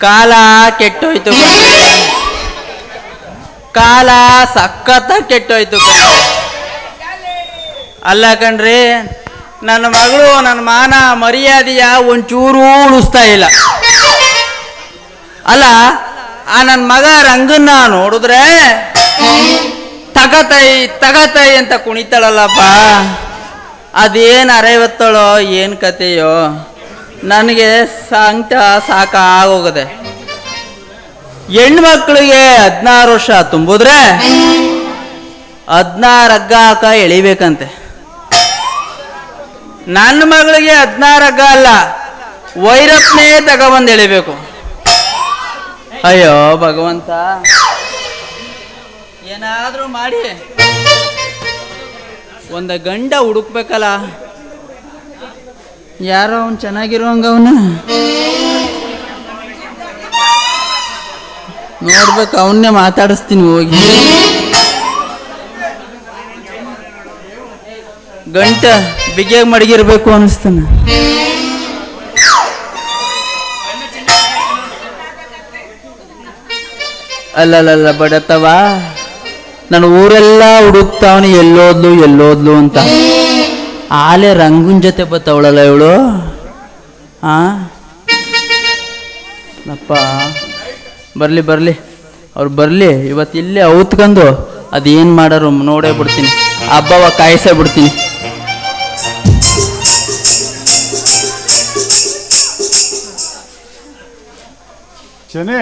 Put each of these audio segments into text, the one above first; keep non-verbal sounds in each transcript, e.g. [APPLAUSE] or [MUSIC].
ಕಾಲ ಕೆಟ್ಟೋಯ್ತು ಕಾಲ ಸಖತ್ತ ಕೆಟ್ಟೋಯ್ತು ಅಲ್ಲ ಕಣ್ರಿ, ನನ್ನ ಮಗಳು, ನನ್ನ ಮಾನ ಮರ್ಯಾದೆಯ ಒಂಚೂರು ಉಳಿಸ್ತಾ ಇಲ್ಲ. ಅಲ್ಲ, ಆ ನನ್ನ ಮಗ ರಂಗನ್ನ ನೋಡಿದ್ರೆ, ತಗತೈ ತಗತೈ ಅಂತ ಕುಣಿತಾಳಲ್ಲಪ್ಪ. ಅದೇನು ಅರೈವತ್ತಳೋ, ಏನು ಕತೆಯೋ ನನಗೆ ಸಂಕಟ ಸಾಕಾಗೋಗದೆ. ಹೆಣ್ಮಕ್ಳಿಗೆ ಹದಿನಾರು ವರ್ಷ ತುಂಬಿದ್ರೆ ಹದಿನಾರು ಹಗ್ಗ ಹಾಕ ಎಳಿಬೇಕಂತೆ. ನನ್ನ ಮಗಳಿಗೆ ಹದಿನಾರು ಹಗ್ಗ ಅಲ್ಲ ವೈರತ್ನೇ ತಗೊಬಂದು ಎಳಿಬೇಕು. ಅಯ್ಯೋ ಭಗವಂತ, ಏನಾದರೂ ಮಾಡಿ. ಒಂದ ಗಂಡ ಹುಡುಕ್ಬೇಕಲ್ಲ ಯಾರೋ ಅವ್ನು ಚೆನ್ನಾಗಿರುವಂಗ ಅವನು. ನೋಡ್ಬೇಕು, ಅವನ್ನೇ ಮಾತಾಡಿಸ್ತೀನಿ ಹೋಗಿ. ಗಂಟ ಬಿಗಿಯಾಗಿ ಮಡಗಿರ್ಬೇಕು ಅನಿಸ್ತಾನ. ಅಲ್ಲಲ್ಲ ಬಡತವಾ? ನಾನು ಊರೆಲ್ಲ ಹುಡುಕ್ತಾವನಿ, ಎಲ್ಲೋದ್ಲು ಎಲ್ಲೋದ್ಲು ಅಂತ. ಆಲೆ ರಂಗುನ್ ಜೊತೆ ಬತ್ತವಳಲ್ಲ ಇವಳು? ಆ? ಅಪ್ಪ ಬರಲಿ ಬರಲಿ. ಅವ್ರು ಬರಲಿ ಇವತ್ತು ಇಲ್ಲೇ ಔತ್ಕೊಂಡು ಅದೇನು ಮಾಡೋರು ನೋಡೇ ಬಿಡ್ತೀನಿ. ಹಬ್ಬವ ಕಾಯಿಸೇ ಬಿಡ್ತೀನಿ. ಚೆನ್ನೆ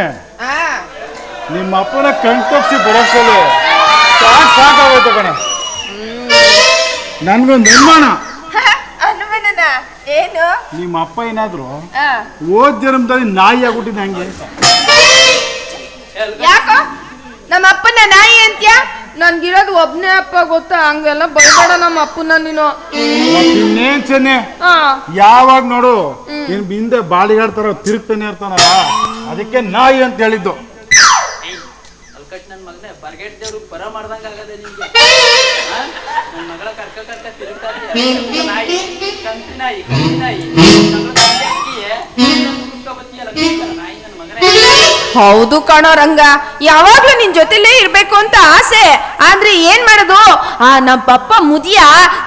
ನಿಮ್ಮ ಅಪ್ಪನ ಕಣ್ ತಪ್ಸಿ ಬರೋಷ್ಟಲ್ಲಿ ಸಾಕು ಸಾಕಾಗೋಯ್ತು ಕಣ. ನನ್ಗೊಂದು ಅನುಮಾನ. ಅನುಮಾನನ? ಏನು? ನಿಮ್ಮ ಅಪ್ಪ ಏನಾದ್ರು ಆ, ಓದ್ ಜನ್ಮದಲ್ಲಿ ನಾಯಿ ಆಗ್ಬಿಟ್ಟಿದ್ದ ಹಂಗೆ. ಯಾಕೋ? ನಮ್ಮ ಅಪ್ಪನ ನಾಯಿ ಅಂತ್ಯಾ? ನನ್ಗಿರೋದು ಒಬ್ನೇ ಅಪ್ಪ ಗೊತ್ತಾ? ಹಂಗೆಲ್ಲ ಬರಬೇಡ ನಮ್ಮ ಅಪ್ಪನ ನೀನು. ಮತ್ತ್ ಇನ್ನೇನ್ ಚೆನ್ನೆ? ಆ, ಯಾವಾಗ ನೋಡು ಬಿಂದೆ ಹಿಂದೆ ಬಾಳಿಗಾಡ್ತಾರ ತಿರುಗ್ತಾನೆ ಇರ್ತಾನಲ್ಲ ಅದಕ್ಕೆ ನಾಯಿ ಅಂತ ಹೇಳಿದ್ದು. ಅಲ್ಕಟ್ ನನ್ನ ಮಗನೇ ಬರ್ಗೇಟ್ ದೇವ್ರು ಪರ ಮಾಡ್ದಂಗ ಆಗದೆ ನಿಮ್ಗೆ ನನ್ನ ಮಗಳ ಕರ್ಕ ಕರ್ಕ ತಿರುಗ್ತಾರೆ. ನಾಯಿ ಕಂತಿ ನಾಯಿ ಕಂತಿ ನಾಯಿ. ನನ್ನ ನೀನು ನಾಯಿ ಮಗನೇ. ಹೌದು ಕಣೋ ರಂಗ. ಯಾವಾಗ್ಲೂ ನಿನ್ ಜೊತೆಲೇ ಇರ್ಬೇಕು ಅಂತ ಆಸೆ. ಆದ್ರೆ ಏನ್ ಮಾಡೋದು? ಆ ನಮ್ ಪಪ್ಪ ಮುದಿಯ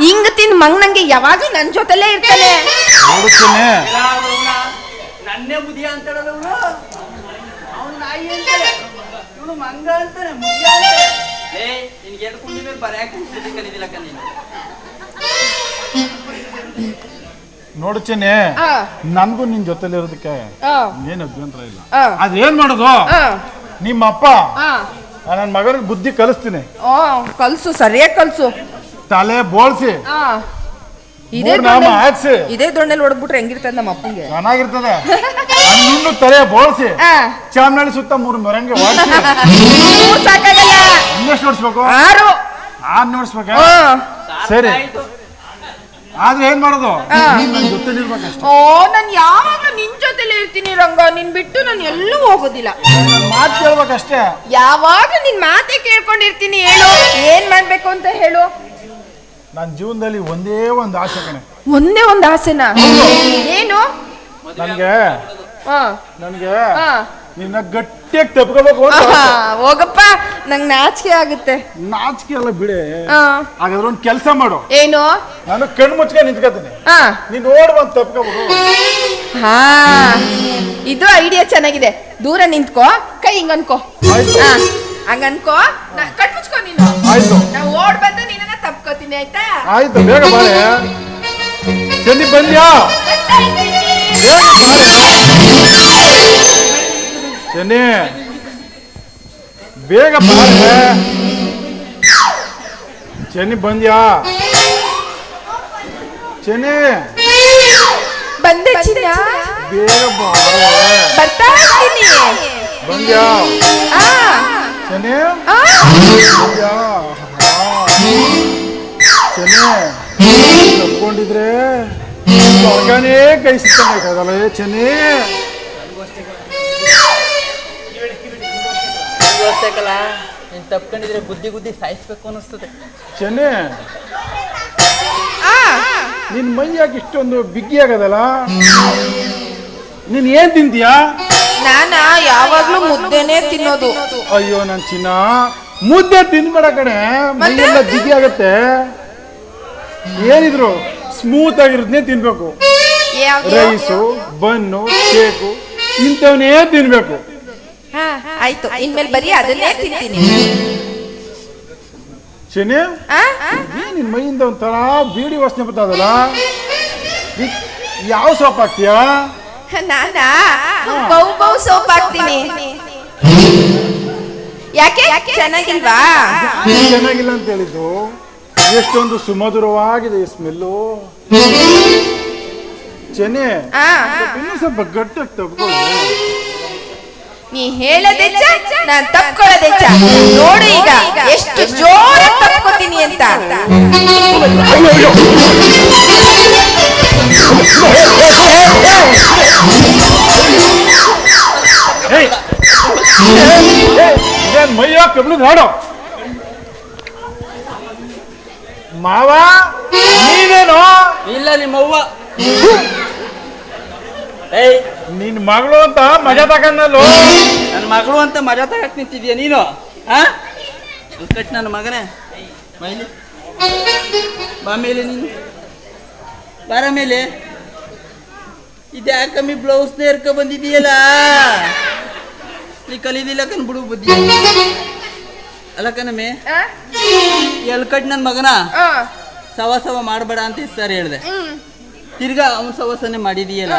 ಹಿಂಗ್ ತಿನ್ ಮಂಗ್ನಂಗೆ ಯಾವಾಗ್ಲೂ ನನ್ ಜೊತೆಲೇ ಇರ್ತಾನೆ. ನನ್ನೇ ಮುದಿಯ ಅಂತ ಹೇಳೋದು ಅವನು? ನಾಯಿ ಇವನು ಮಂಗ ಅಂತಾನೆ ಏ ನಿನ್ಗೆ ಎರಡು ಕುಂಡಿ ಮೇಲೆ ಬರೆಯಕ್ಕೆ ಕಲಿದಿಲ್ಲಕ್ಕ ನೀನು. ನೋಡು ಚೆನ್ನೆ ಆ, ನನ್ಗೂ ನಿನ್ ಜೊತೆಲಿ ಇರೋದಕ್ಕೆ ಆ, ಏನ್ ಅಭ್ಯಂತರ ಇಲ್ಲ. ಅದೇನ್ ಮಾಡೋದು? ಆ, ನಿಮ್ಮ ಅಪ್ಪ ಆ. ನನ್ನ ಮಗನಿಗೆ ಬುದ್ಧಿ ಕಲಿಸ್ತೀನಿ. ಓ ಕಲ್ಸು ಸರಿಯಾಗಿ ಕಲ್ಸು. ತಲೆ ಬೋಳ್ಸಿ. ಇದೇ ನಮ್ಮ ನಾಮ ಹಾಕ್ಸಿ ಇದೇ ದೊಣ್ಣೆಲಿ ಹೊಡೆದ್ಬಿಟ್ರೆ ಹೆಂಗಿರ್ತದೆ ನಮ್ಮ ಅಪ್ಪಂಗೆ. ಚೆನ್ನಾಗಿರ್ತದೆ. [LAUGHS] ನಿನ್ನು ತಲೆ ಬೋಳ್ಸಿ. ಆ. ಸುತ್ತ ಮೂರು ಮೆರಂಗೆ ಮೂರ್ ಸಾಕಾಗಲ್ಲ. ಇನ್ನೆಷ್ಟು ನೋಡ್ಸ್ಬೇಕು ಆರು. ಆರ್ ನೋಡ್ಸ್ಬೇಕ. ಸರಿ. ಆದ್ರೆ ಏನ್ ಮಾಡೋದು? ಆ. ನೀನ್ ಜೊತೆಲಿ ಇರ್ಬೇಕಷ್ಟೇ. ಓ ನಾನು ಯಾವಾಗಲೂ ನಿನ್ ಜೊತೆಲೇ ಇರ್ತೀನಿ ರಂಗ? ನಿನ್ ಬಿಟ್ಟು ನಾನು ಎಲ್ಲೂ ಹೋಗೋದಿಲ್ಲ. ನನ್ ಮಾತು ಕೇಳ್ಬೇಕಷ್ಟೇ. ಯಾವಾಗ ನಿನ್ ಮಾತೆ ಕೇಳ್ಕೊಂಡಿರ್ತೀನಿ ಹೇಳು. ಏನ್ ಮಾಡ್ಬೇಕು ಅಂತ ಹೇಳು. ನನ್ನ ಜೀವನದಲ್ಲಿ ಒಂದೇ ಒಂದು ಆಸೆ ಕಣೆ. ಒಂದೇ ಒಂದು ಆಸೆನಾ? ಏನು? ನನ್ಗೆ ಹಾ. ನನ್ಗೆ ಆ. ನಿನ್ನ ಗಟ್ಟಿಯಾಗಿ ತಪ್ಕೋಬೇಕು. ಹೋಗಪ್ಪ ನಂಗ್ ನಾಚಿಕೆ ಆಗುತ್ತೆ. ನಾಚಿಕೆ ಎಲ್ಲ ಬಿಡೆ. ಹಾಗಾದ್ರೆ ಒಂದು ಕೆಲಸ ಮಾಡು. ಏನು? ನಾನು ಕಣ್ಣು ಮುಚ್ಕೊಂಡು ನಿಂತ್ಕೊತೀನಿ. ಹಾ. ನೀನ್ ನೋಡು ಒಂದು ತಪ್ಕೋಬೇಕು ಹಾ. ಇದು ಐಡಿಯಾ ಚೆನ್ನಾಗಿದೆ. ದೂರ ನಿಂತ್ಕೋ ಕೈ ಹಿಂಗನ್ಕೋ. ಹಾ. ಹಂಗ ಅನ್ಕೋ. ನಾ- ಕಣ್ ಮುಚ್ಕೋ ನೀನು. ಆಯ್ತು. ನಾ ಓಡ್ ಬಂದು ತಪ್ಕೋತೀನಿ ಆಯ್ತಾ? ಆಯ್ತು ಬೇಗ ಬಾಳೆ ಚೆನ್ನಿ ಬಂದ್ಯಾ ಬರ್ತಾ ಇದ್ದೀನಿ. ಚೆನ್ನಿ ಬೇಗ ಬಾಳೆ ಚೆನ್ನಿ ಬಂದ್ಯಾ ಚೆನ್ನಿ ಬಂದೆ ಚಿನ್ನ. ಬೇಗ ಬಾಳೆ ಬರ್ತಾ ಇದ್ದೀನಿ ಬಂದ್ಯಾ? ಆ, ಚೆನ್ನಿ ಆ, ಬಂದ್ಯಾ? ಆ. ಚೆನ್ನಿ ತಪ್ಕೊಂಡಿದ್ರೆ ಸ್ವರ್ಗನೇ ಕೈ ಸಿಕ್ಕಂಗಾಯ್ತದಲ್ಲ ಏ ಚೆನ್ನಿ? ನೀನು ತಪ್ಕೊಂಡಿದ್ರೆ ಬುದ್ಧಿ ಗುದ್ದಿ ಸಾಯಿಸ್ಬೇಕು ಅನ್ನಿಸ್ತದೆ. ಚೆನ್ನಿ? ಆ. ನಿನ್ ಮೈ ಯಾಕೆ ಇಷ್ಟೊಂದು ಬಿಗ್ಗಿ ಆಗದಲ್ಲ? ನೀನ್ ಏನ್ ತಿಂತೀಯಾ? ನಾನ? ಯಾವಾಗ್ಲೂ ಮುದ್ದೆನೆ ತಿನ್ನೋದು. ಅಯ್ಯೋ ನನ್ ಚಿನ್ನ. ಮುದ್ದೆ ತಿನ್ಬೇಡ ಕಣೆ. ಮೈಯೆಲ್ಲ ಬಿಗಿ ಆಗತ್ತೆ. ಏನಿದ್ರು ಸ್ಮೂತ್ ಆಗಿರೋದನ್ನೇ ತಿನ್ಬೇಕು? ರೈಸು ಬನ್ನು ಕೇಕು ಇಂಥವನ್ನೇ ತಿನ್ಬೇಕು. ಹಾ, ಆಯ್ತು. ಇನ್ಮೇಲೆ ಬರೀ ಅದನ್ನೇ ತಿಂತೀನಿ. ಶನಿ ನಿನ್ ಮೈಯಿಂದ ಒಂಥರ ಬೀಡಿ ವಾಸನೆ ಬರ್ತದಲ್ಲ ಯಾವ ಸೋಪ್ ಹಾಕ್ತೀಯಾ? ನಾನಾ? ಬೌ ಬೌ ಸೋಪ್ ಹಾಕ್ತೀನಿ. ಯಾಕೆ? ಚೆನ್ನಾಗಿಲ್ವಾ? ಚೆನ್ನಾಗಿಲ್ಲ ಅಂತ ಹೇಳಿದ್ದು? ಎಷ್ಟೊಂದು ಸುಮಧುರವಾಗಿದೆ ಈ ಸ್ಮೆಲ್ಲು ಚೆನ್ನೆ ಆ, ಇನ್ನೂ ಸ್ವಲ್ಪ ಗಟ್ಟಿಯಾಗಿ ತಗೊಳ್ಳಿ ನೀ ಹೇಳದೆ ನಾನ್ ತಪ್ಕೊಳ್ಳದೆ ನೋಡು ಈಗ ಎಷ್ಟು ಜೋರ ತಪ್ಕೋತೀನಿ ಅಂತ ಏಯ್! ಏಯ್! ಇದೇನ್ ಮೈಯ ಹಾಡು ಮಾವ ನೀನೇನು? ಇಲ್ಲ ನಿಮ್ಮವ್ವ ಏಯ್ ನಿನ್ ಮಗಳು ಅಂತ ಮಜಾ ತಗೊಂಡಲ್ಲೋ ನನ್ನ ಮಗಳು ಅಂತ ಮಜಾ ತಗಕ್ ನಿಂತಿದ್ಯ ನೀನು? ಆ? ಕಟ್ ನನ್ನ ಮಗನೇ. ಮೈಲಿ. ಬಾ ಮೇಲೆ ನೀನು. ಬಾರ ಮೇಲೆ. ಇದ್ಯಾಕಮ್ಮಿ ಬ್ಲೌಸ್ ನೇರ್ಕ ಬಂದಿದೀಯಲ್ಲ ನೀ ಕಲಿದಿಲ್ಲ ಕಣ್ ಬಿಡು ಬುದ್ಧಿ. ಅಲ್ಲ ಕಣಮ್ಮೆ. ಆ? ಎಲ್ ಕಟ್ ನನ್ನ ಮಗನ? ಸವ ಸವ ಮಾಡಬೇಡ ಅಂತ ಸರ್ ಹೇಳ್ದೆ. ತಿರ್ಗಾ ಅವ್ನ ಸವಸನೆ ಮಾಡಿದೀಯಲ್ಲ?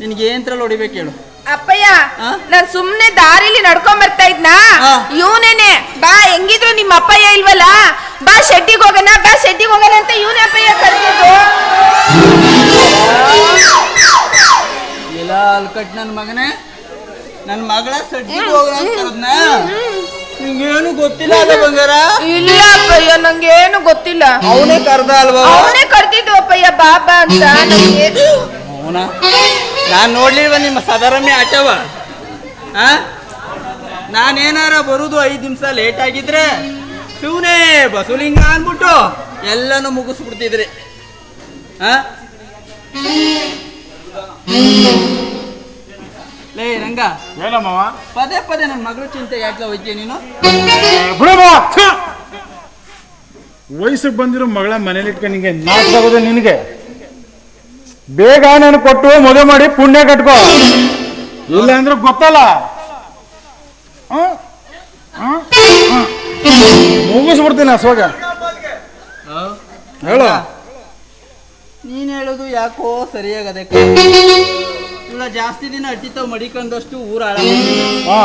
ನಿನ್ಗೆ ಏನ್ತ್ರಲ್ಲಿ ಹೊಡಿಬೇಕು ಹೇಳು. ಅಪ್ಪಯ್ಯ ನಾನು ನಾನ್ ಸುಮ್ನೆ ದಾರಿಲಿ ನಡ್ಕೊಂಡ್ ಬರ್ತಾ ಇದ್ನಾ. ಇವನೇನೆ ಬಾ ಹೆಂಗಿದ್ರು ನಿಮ್ಮ ಅಪ್ಪಯ್ಯ ಇಲ್ವಲ್ಲ? ಬಾ ಶೆಡ್ಡಿಗೆ ಹೋಗೋಣ ಬಾ ಶೆಡ್ಡಿಗೆ ಹೋಗೋಣ ಅಂತ ಇವನೇ ಅಪ್ಪಯ್ಯ ಕರ್ತಿದ್ದು ಇಲ್ಲ ಅಲ್ಕಟ್ ನನ್ನ ಮಗನೇ. ನನ್ನ ಮಗಳ ಸಡ್ಜಿಗೆ ಹೋಗೋಣ ನಿಂಗೇನು ಗೊತ್ತಿಲ್ಲ ಅದ ಬಂಗಾರ? ಇಲ್ಲ ಅಪ್ಪಯ್ಯ ನಂಗೇನು ಗೊತ್ತಿಲ್ಲ. ಅವನೇ ಕರ್ದ ಅಲ್ವಾ ಅವನೇ ಕರ್ತಿದ್ದು ಅಪ್ಪಯ್ಯ ಬಾಬಾ ಅಂತ. ನಂಗೆ ಅವನ? ನಾನು ನೋಡ್ಲಿಲ್ವ ನಿಮ್ಮ ಸದರಮ್ಮೆ ಆಟವ? ಆ? ನಾನೇನಾರ ಬರುದು ಐದು ನಿಮಿಷ ಲೇಟ್ ಆಗಿದ್ರೆ ಶಿವನೇ ಬಸುಲಿಂಗ ಅಂದ್ಬಿಟ್ಟು ಎಲ್ಲನೂ ಮುಗಿಸ್ಬಿಡ್ತಿದ್ರಿ. ಆ? ಲೇ ರಂಗ. ಏನಮ್ಮವ ಪದೇ ಪದೇ ನನ್ನ ಮಗಳು ಚಿಂತೆ ಯಾಕೆ ಹೋಯ್ತೀಯ ನೀನು? ವಯಸ್ಸಿಗೆ ಬಂದಿರೋ ಮಗಳ ಮನೇಲಿ ಇಟ್ಕೊಂಡು ನಿಂಗೆ ನಾಲ್ಕಾಗೋದೇ ನಿನಗೆ? ಬೇಗ ನಾನು ಕೊಟ್ಟು ಮದುವೆ ಮಾಡಿ ಪುಣ್ಯ ಕಟ್ಕೋ. ಇಲ್ಲ ಅಂದ್ರೆ ಗೊತ್ತಲ್ಲ? ಹ? ಹ? ಹ. ಮುಗಿಸ್ಬಿಡ್ತೀನಿ ಅಸೋಗ ಹೇಳು. ನೀನ್ ಹೇಳೋದು ಯಾಕೋ ಸರಿಯಾಗದೆ ಇಲ್ಲ ಜಾಸ್ತಿ ದಿನ ಅಟ್ಟಿತಾವ್ ಮಡಿಕೊಂಡಷ್ಟು ಊರ ಹಾಳ ಹಾ.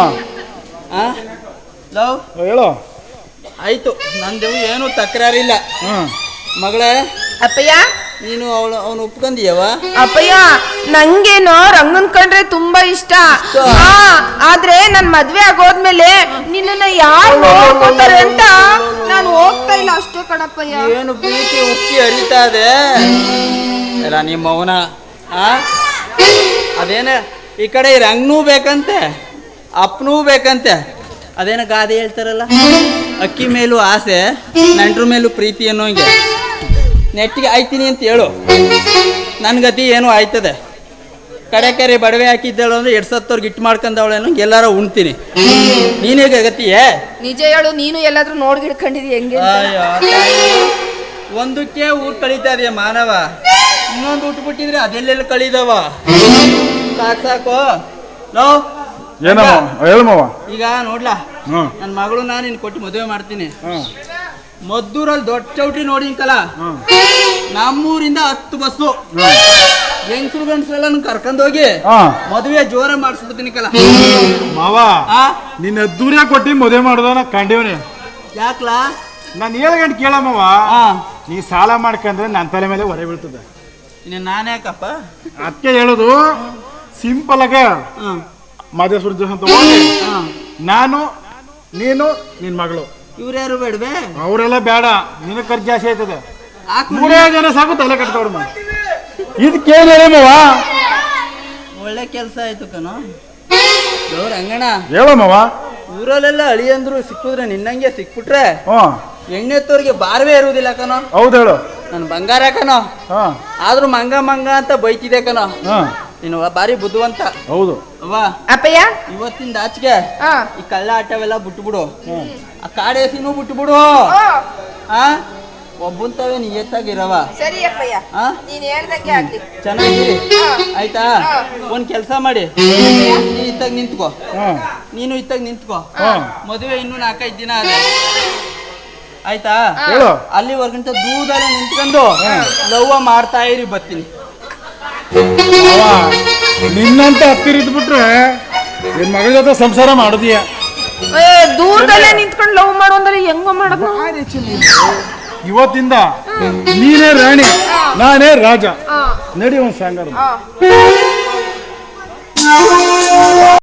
ಆ? ಲವ್ ಹೇಳು. ಆಯ್ತು ನಂದೇವು ಏನು ತಕರಾರಿಲ್ಲ. ಮಗಳ ಮಗಳೇ. ಅಪ್ಪಯ್ಯ? ನೀನು ಅವಳು ಅವನು ಒಪ್ಕೊಂಡಿಯವ ಅಪ್ಪಯ್ಯ ನಂಗೇನೋ ರಂಗನ್ ಕಂಡ್ರೆ ತುಂಬಾ ಇಷ್ಟ? ಆ, ಆದ್ರೆ ನನ್ ಮದ್ವೆ ಆಗೋದ್ಮೇಲೆ ನಿನ್ನ ಯಾರು ನೋಡ್ಕೋತಾರೆ ಅಂತ ನಾನು ಹೋಗ್ತಾ ಇಲ್ಲ ಅಷ್ಟೇ ಕಣಪ್ಪಯ್ಯ. ಏನು ಪ್ರೀತಿ ಉಕ್ಕಿ ಹರಿತಾ ಇದೆ. ನಿಮ್ಮ ಅವನ ಆ? ಅದೇನ ಈ ಕಡೆ ರಂಗನೂ ಬೇಕಂತೆ ಅಪ್ಪನೂ ಬೇಕಂತೆ. ಅದೇನ ಗಾದೆ ಹೇಳ್ತಾರಲ್ಲ? ಅಕ್ಕಿ ಮೇಲೂ ಆಸೆ ನಂಟ್ರ ಮೇಲೂ ಪ್ರೀತಿ ಅನ್ನೋ ಹಿಂಗೆ ನೆಟ್ಟಿಗೆ ಆಯ್ತೀನಿ ಅಂತ ಹೇಳು. ನನ್ನ ಗತಿ ಏನೋ ಆಯ್ತದೆ. ಕಡೆ ಕರೆ ಬಡವೆ ಹಾಕಿದ್ದಾಳು ಅಂದ್ರೆ ಎರಡು ಸತ್ತವ್ರಿಗೆ ಇಟ್ಟು ಮಾಡ್ಕೊಂಡವಳೇನೋ ಎಲ್ಲಾರ ಉಣ್ತೀನಿ. ನೀನೇಗ ಗತಿಯೇ ನಿಜ ಹೇಳು ನೀನು ಎಲ್ಲಾದ್ರೂ ನೋಡಿ ಹಿಡ್ಕೊಂಡಿದಿ ಹೆಂಗೆ ಅಯ್ಯೋ, ಒಂದಕ್ಕೆ ಊಟ ಕಳೀತಾ ಇದೆಯಾ ಮಾನವ? ಇನ್ನೊಂದು ಊಟ ಬಿಟ್ಟಿದ್ರೆ ಅದೆಲ್ಲೆಲ್ಲ ಕಳಿದವ? ಸಾಕು ಸಾಕು. ಲೋ ಏನಮ್ಮ? ಹೇಳಮ್ಮವ ಈಗ ನೋಡ್ಲಾ. ನನ್ನ ಮಗಳು ನಾನು ನಿನ್ ಕೊಟ್ಟು ಮದುವೆ ಮಾಡ್ತೀನಿ. ಮದ್ದೂರಲ್ಲಿ ದೊಡ್ಡ ಚೌಟಿ ನೋಡಿ ಹ್ಮ್ ನಮ್ಮೂರಿಂದ ಹತ್ತು ಬಸ್ಸು. ಹೆಂಗ್ಸರು ಗಂಡಸರೆಲ್ಲ ಕರ್ಕೊಂಡೋಗಿ ಮದುವೆ ಜೋರ ಮಾಡಿಸ್ಬಿಡ್ತೀನಿ ಕಲ ಮಾವ ನಿನ್ನ ಅದ್ದೂರಿಯ ಕೊಟ್ಟಿ ಮದುವೆ ಮಾಡೋದನ್ನ ಕಂಡೇವನಿ. ಯಾಕ್ಲಾ? ನಾನು ಹೇಳ್ಗಂಟು ಕೇಳಮ್ಮವ ನೀ ಸಾಲ ಮಾಡ್ಕಂದ್ರೆ ನನ್ನ ತಲೆ ಮೇಲೆ ಹೊರೆ ಬೀಳ್ತದೆ. ಇನ್ನು ನಾನ್ಯಾಕಪ್ಪ ಅದಕ್ಕೆ ಹೇಳೋದು ಸಿಂಪಲ್ ಆಗ ಹ್ಮ್ ಮಾದೇಶ್ವರ ಹ್ಮ್ ನಾನು ನೀನು ನಿನ್ ಮಗಳು. ಇವ್ರ್ಯಾರು ಬೇಡವೆ? ಅವರೆಲ್ಲ ಬೇಡ ನಿನಗೆ ಖರ್ಚು ಜಾಸ್ತಿ ಆಯ್ತದೆ. ಮೂರೇ ಜನ ಸಾಕು ತಲೆ ಕಟ್ಕೊಡ್ಮ ಇದಕ್ಕೇನು ಹೇಳಮ್ಮವ ಒಳ್ಳೆ ಕೆಲಸ ಆಯ್ತು ಕಣೋ. ಯೋ ಅಂಗಣ. ಹೇಳಮ್ಮವ ಊರಲ್ಲೆಲ್ಲ ಅಳಿಯಂದ್ರು ಸಿಕ್ಕಿದ್ರೆ ನಿನ್ನಂಗೆ ಸಿಕ್ಬಿಟ್ರೆ ಎಣ್ಣೆ ತೋರಿಗೆ ಬಾರ್ವೇ ಇರುವುದಿಲ್ಲ ಕಣೋ. ಹೌದು ಹೇಳು. ನನ್ನ ಬಂಗಾರ ಕಣೋ. ಹಾಂ. ಆದ್ರೂ ಮಂಗ ಮಂಗ ಅಂತ ಬೈತಿದೆ ಕಣೋ. ಹಾಂ. ನೀನು ಬಾರಿ ಬುದ್ಧಿವಂತ. ಹೌದು. ಅವ್ವ ಅಪ್ಪಯ್ಯ? ಇವತ್ತಿಂದ ಆಚೆಗೆ ಈ ಕಳ್ಳ ಆಟವೆಲ್ಲ ಬಿಟ್ಬಿಡು. ಹ್ಮ್. ಆ ಕಾಡೇಸಿನೂ ಬಿಟ್ಬಿಡು. ಆ, ಆ? ಒಬ್ಬಂತವೇ ನೀ ಎತ್ತಾಗಿರವ. ಸರಿ ಅಪ್ಪಯ್ಯ. ಆ? ನೀನ್ ಹೇಳ್ದಂಗೆ ಆಗ್ಲಿ. ಚೆನ್ನಾಗಿರಿ. ಆಯ್ತಾ. ಒಂದ್ ಕೆಲಸ ಮಾಡಿ. ನೀ ಇತ್ತಾಗ ನಿಂತ್ಕೋ. ಹಾ. ನೀನು ಇತ್ತಾಗ ನಿಂತ್ಕೋ. ಹಾ. ಮದುವೆ ಇನ್ನೂ ನಾಲ್ಕೈದು ದಿನ ಅದ ಆಯ್ತಾ? ಹೇಳು. ಅಲ್ಲಿವರೆಗಂತ ದೂರದಲ್ಲಿ ನಿಂತ್ಕೊಂಡು ಲವ್ವ ಮಾಡ್ತಾ ಇರಿ ಬರ್ತೀನಿ. ನಿನ್ನಂತ ಹತ್ತಿರ ಇದ್ಬಿಟ್ರೆ ನಿನ್ ಮಗಳ ಜೊತೆ ಸಂಸಾರ ಮಾಡುದೀಯ? ಏ, ದೂರದಲ್ಲೇ ನಿಂತ್ಕೊಂಡು ಲವ್ ಮಾಡು ಅಂದ್ರೆ ಹೆಂಗೋ ಮಾಡೋದು ಇವತ್ತಿಂದ ನೀನೇ ರಾಣಿ ನಾನೇ ರಾಜ. ನಡಿ ಒಂದ್ ಸಾಂಗಾರ.